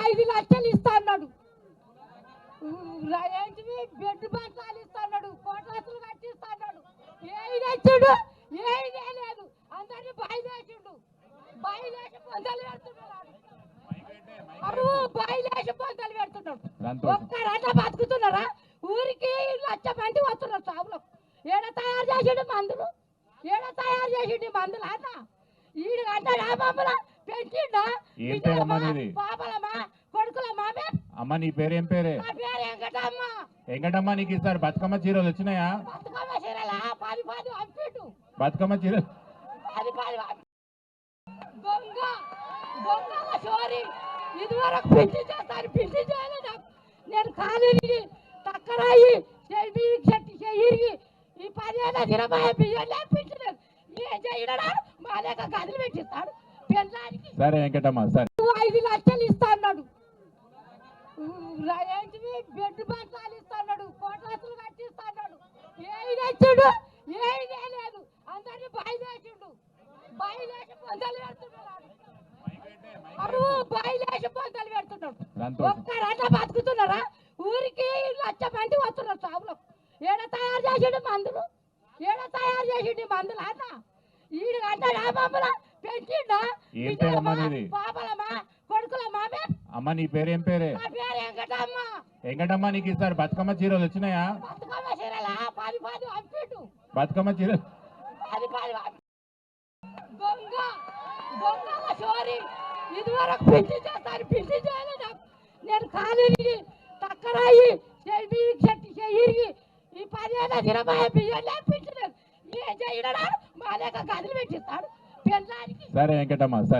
ఐదు లక్షలు ఇస్తా అన్నాడు ఏంటివి బెడ్ బట్టలు ఇస్తా అన్నాడు కోట్లాసులు కట్టిస్తా అన్నాడు ఏది తెచ్చుడు? ఏది లేదు అందరినీ బయలుదేసిండు బయలుదేసి పొందలు పెడుతున్నాడు. అరు బయలుదేసి పొందలు పెడుతున్నాడు. సంతోషం. ఒక్కరట బతుకుతున్నారా? ఊరికి లక్ష మంది వస్తున్నారు సాగులకు ఏడ తయారు చేసిండు మందులు? ఏడ తయారు చేసిండు మందులు? అన్న ఈడు అంటాడు ఆ మమ్మల పెంచిండా ఏం పేరమ్మా నీది? పాపలమా కొడుకులమా మేము అమ్మ నీ పేరేం పేరే? వెంకటమ్మ. నీకు ఈసారి బతుకమ్మ చీరలు వచ్చినాయా? బతుకమ్మ చీరలా. నేను కాలేజీ తక్కరాయి చెయ్యి చెట్టు చెయ్యి ఈ బియ్యం లేపించలేదు. ఏం చేయడా మా లేక గదిలు పెట్టిస్తాడు. పెళ్ళానికి సరే వెంకటమ్మ సరే. నువ్వు ఐదు లక్షలు ఇస్తా అన్నాడు. ఏంటివి బెడ్ బట్టలు ఇస్తా అన్నాడు కోట్లాసులు కట్టిస్తా అన్నాడు ఏది తెచ్చుడు? ఏది లేదు అందరినీ బయలుదేసిండు బయలుదేసి పొందలు పెడుతున్నాడు. అరు బయలుదేసి పొందలు పెడుతున్నాడు. ఒక్కరట బతుకుతున్నారా ఊరికి లక్ష మంది వస్తున్నారు సాగులకు ఏడ తయారు చేసిండు మందులు? ఏడ తయారు చేసిండు మందులు అన్న? ఈడు అంటాడు మమ్మల పెంచిండా? పాపలమా కొడుకులమా మేము అమ్మ నీ పేరేం పేరు వెంకటమ్మ. నీకు ఈసారి బతుకమ్మ చీరలు వచ్చినాయా? బతుకమ్మ చీరలా? ఇదివరకు చేయలేదు నాకు. నేను చెయ్యి చెట్టు చెయ్యి ఈ పదిహేను ఇరవై బియ్యం లేపించలేదు. ఏం చేయడా మా లేక గదిలు పెట్టిస్తాడు. పెళ్ళానికి సరే వెంకటమ్మ సరే.